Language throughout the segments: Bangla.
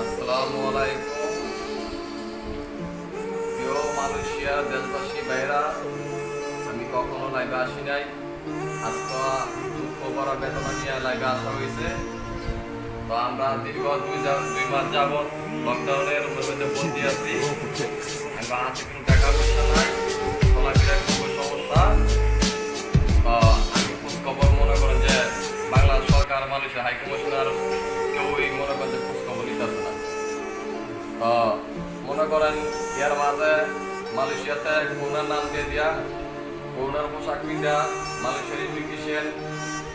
আসসালামু দেশবাসী ভাইরা আমি কখনো লাইভে আসি নাই। আজকে দুঃখ বড় বেদনা নিয়ে লাইভে আসা হয়েছে। তো আমরা দীর্ঘ দুই দুই মাস যাবৎ লকডাউনের মধ্যে আছি। আমরা হাতে কোনো টাকা কমিশনার কেউ এই মনে করেন যে খোঁজ খবর নিতেছে না। তো মনে করেন ইয়ার মাঝে মালয়েশিয়াতে করোনার নাম দিয়ে দিয়া করোনার পোশাক পিন্ধা মালয়েশিয়ার ইমিগ্রেশন,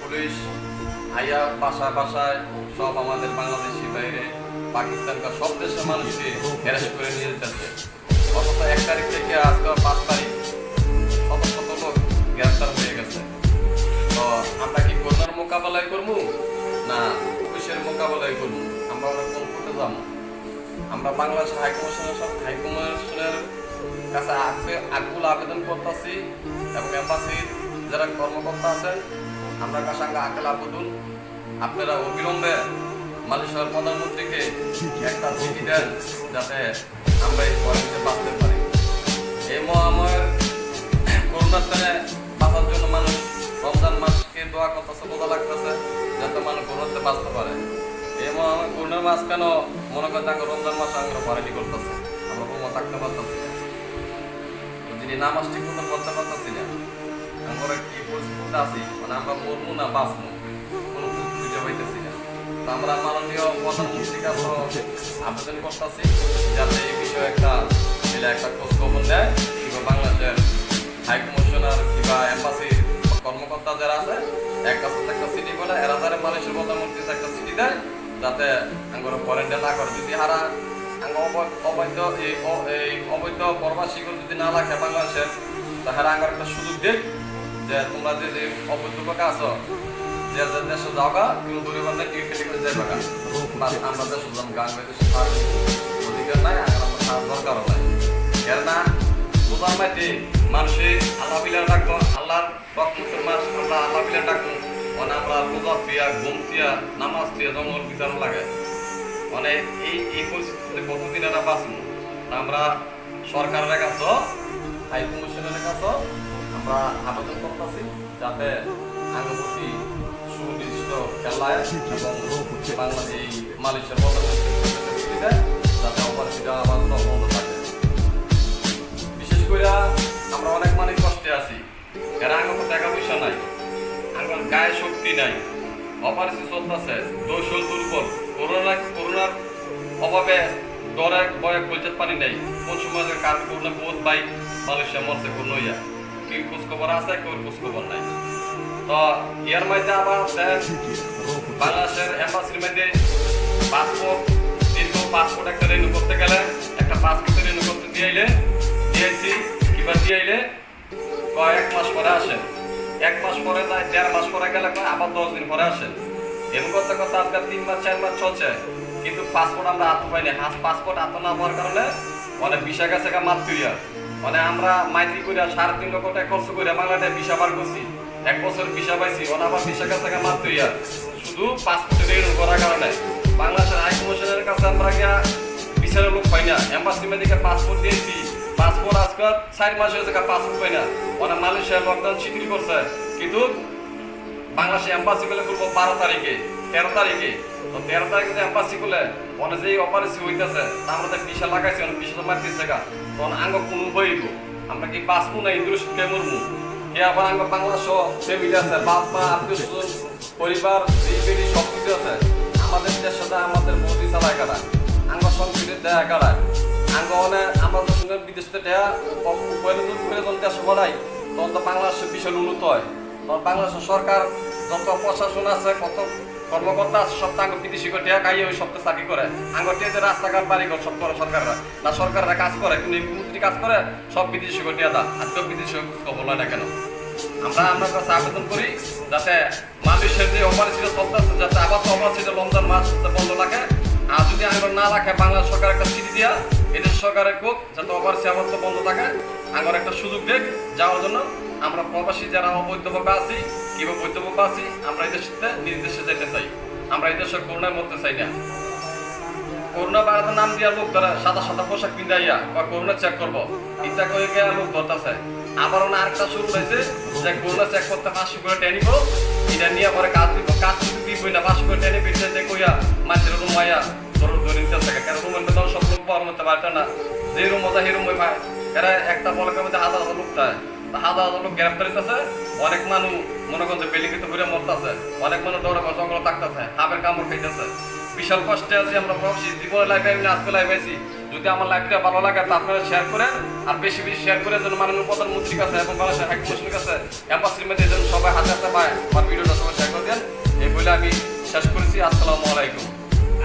পুলিশ আইয়া বাসায় বাসায় সব আমাদের বাংলাদেশি বাইরে পাকিস্তানকার সব দেশের মানুষকে অ্যারেস্ট করে নিয়ে যেতেছে। অথচ এক তারিখ থেকে আজকে পাঁচ তারিখ, শত শত লোক গ্রেফতার হয়ে গেছে। তো আমরা কি করোনার মোকাবেলায় করব? না, পুলিশের মোকাবেলায় করব আমরা কোন করতে যাব। আমরা বাংলাদেশ হাই কমিশনের হাই কাছে আগে- আবেদন করতেছি এবং এম্বাসির যারা কর্মকর্তা আছেন, আমরা কাছে আগে আকেল আবেদন? আপনারা অবিলম্বে মালয়েশিয়ার প্রধানমন্ত্রীকে একটা চিঠি দেন যাতে আমরা এই কোয়ারেন্টাইনে বাঁচতে পারি। এই মহামারীর করোনার বাঁচার জন্য মানুষ রমজান মাসকে দোয়া করতেছে, বোঝা লাগতেছে। মানুষ বাঁচতে পারে। এই মহামারী করোনার মাস কেন মনে করেন তাকে রমজান মাস আমরা পারেনি করতেছে। আমরা রুমও থাকতে পারতেছি না। যিনি নামাজ ঠিক মতো করতে পারতেছি না, আমরা কি পরিস্থিতিতে আছি? মানে আমরা মরবো না বাঁচবো? কোনো খুঁজে পাইতেছি না। তো আমরা মাননীয় প্রধানমন্ত্রীর কাছে আবেদন করতেছি যাতে এই বিষয়ে একটা মিলে একটা খোঁজ খবর দেয় কিংবা বাংলাদেশের হাই কমিশনার কিংবা এম্বাসির কর্মকর্তা যারা আছে একটা সিটি বলে, এরা যারা মালয়েশিয়ার প্রধানমন্ত্রী একটা সিটি দেয়, যাতে আঙ্গুর কোয়ারেন্টাইন না করে। যদি হারা অবৈধ এই অবৈধ প্রবাসীগুলো যদি না রাখে বাংলাদেশের তাহলে আঙ্গার একটা সুযোগ দিক যে তোমরা যে যে অবৈধ লোক আছো, যে যে দেশে কিন্তু দূরে বান্ধে করে যাই বাস আমরা দেশে যাম, গান অধিকার নাই আর আমরা দরকারও নাই। কেননা বোঝার মাইতে মানুষে আল্লাহ বিলা ডাকবো আল্লাহর রকমতের মাস আমরা আল্লাহ বিলা ডাকবো মানে আমরা রোজা দিয়া, ঘুম দিয়া, নামাজ দিয়া জঙ্গল বিচার লাগে। মানে এই এই পরিস্থিতিতে কতদিন আমরা বাঁচবো? আমরা সরকারের কাছে হাই কমিশনের কাছে আমরা আবেদন করতেছি যাতে আঙ্গপতি সুনির্দিষ্ট খেলায় এবং বাংলা এই মালয়েশিয়ার দেয় যাতে অপারেশনটা আবার বন্ধ নাই আঙ্গর গায়ে শক্তি নাই। অপারেশন চলতেছে দোষল দুর্বল। করোনা, করোনার অভাবে ডরে বয়ে কলজাত পানি নেই। কোন সময় যে কার করোনা বহুত বাই মালয়েশিয়া মরছে কোন ইয়া কি খোঁজ খবর আছে, কেউ খোঁজ খবর নাই। তো ইয়ার মধ্যে আবার বাংলাদেশের এম্বাসির মধ্যে পাসপোর্ট দীর্ঘ পাসপোর্ট একটা রিনিউ করতে গেলে, একটা পাসপোর্ট রিনিউ করতে দিয়েইলে দিয়েছি কিংবা দিয়েইলে কয়েক মাস পরে আসেন এক মাস পরে না দেড় মাস পরে গেলে আবার দশ দিন পরে আসে। এরকম করতে করতে আজকে তিন মাস, চার মাস চলছে। কিন্তু পাসপোর্ট আমরা হাতে পাইনি হাত পাসপোর্ট হাতে না হওয়ার কারণে মানে ভিসা গেছে মাতৃয়া। মানে আমরা মাইত্রী করিয়া সাড়ে তিন লক্ষ টাকা খরচ করিয়া বাংলাদেশে ভিসা বার করছি। এক বছর ভিসা পাইছি ওনা আবার গেছে গা মাতৃয়া। শুধু পাসপোর্ট রিনিউ করার কারণে। বাংলাদেশের হাই কমিশনের কাছে আমরা গিয়া বিচারের লোক পাই না। এম্বাসি মেদিকে পাসপোর্ট দিয়েছি। পাসপোর্ট চার মাস হয়েছে পাসপোর্ট না। মানে লকডাউন শিথিল করছে। কিন্তু বাংলাদেশে এম্বাসি গুলো করব বারো তারিখে, তেরো তারিখে। তো তেরো তারিখে যে এম্বাসি গুলো মানে হইতেছে আমরা তো লাগাইছি মারতেছে গা। তখন আঙ্গ কোনো আমরা কি বাঁচবো না ইন্দ্র মরবো? আবার আঙ্গ বাংলাদেশ ফ্যামিলি আছে, বাপ, মা, আত্মীয় পরিবার আছে। আমাদের সাথে আমাদের বৌদি চালায় কারা? আঙ্গ সংস্কৃতির দেয়া কারা? দেয়া প্রয়োজন দেশ তখন তো বাংলাদেশের বিশাল উন্নত হয়। তখন বাংলাদেশের সরকার যত প্রশাসন আছে, কত কর্মকর্তা আছে, সব তো বিদেশি করে টেয়া খাইয়ে ওই সপ্তাহে চাকরি করে। আঙ্গ টেতে রাস্তাঘাট, বাড়িঘর সব করে সরকাররা। না, সরকাররা কাজ করে কিন্তু মন্ত্রী কাজ করে, সব বিদেশি করে টেয়া দা আজকে বিদেশি খবর নয় না কেন? আমরা আপনার কাছে আবেদন করি যাতে মানুষের যে অপারেশন চলতেছে যাতে আবার তো অপারেশন রমজান মাস বন্ধ রাখে আর যদি আঙ্গর না রাখে বাংলা সরকার একটা চিঠি দিয়া এদের সরকারের কোক যাতে অপারেশন আবার বন্ধ থাকে আঙ্গর একটা সুযোগ দেখ, যাওয়ার জন্য আমরা প্রবাসী যারা অবৈধভাবে আছি কিংবা বৈধভাবে আছি, আমরা এই দেশে নিজ দেশে যেতে চাই। আমরা এই দেশের করোনায় মরতে চাই না। করোনা বাড়াতে নাম দিয়া লোক ধরে, সাদা সাদা পোশাক পিন্ধাইয়া, বা করোনা চেক করব। ইত্যা করে গিয়ে লোক ধরতেছে। আবার ওনা আরেকটা শুরু হয়েছে যে করোনা চেক করতে পাঁচশো করে টেনিব এটা নিয়ে পরে কাজ দিব। কাজ মজা সেই এরা একটা বলকের মধ্যে হাজার হাজার লোক থাকে হাজার হাজার লোক গ্রেপ্তার হইতেছে, অনেক মানুষ মনে করেন যে ঘুরে মরতেছে, অনেক মানুষ দৌড়ে জঙ্গল থাকতেছে হাবের কামড় খাইতেছে। বিশাল কষ্টে আছি আমরা প্রবাসী, জীবনের লাইফে আমি আজকে লাইফ আছি যদি আমার লাইফটা ভালো লাগে তা আপনারা শেয়ার করেন, আর বেশি বেশি শেয়ার করে যেন মাননীয় প্রধানমন্ত্রীর কাছে এবং বাংলাদেশের হাইকমিশনের কাছে অ্যাম্বাসির মধ্যে যেন সবাই হাতে হাতে পায়, আমার ভিডিওটা সবাই শেয়ার করে দেন। এই বলে আমি শেষ করেছি, আসসালামু আলাইকুম।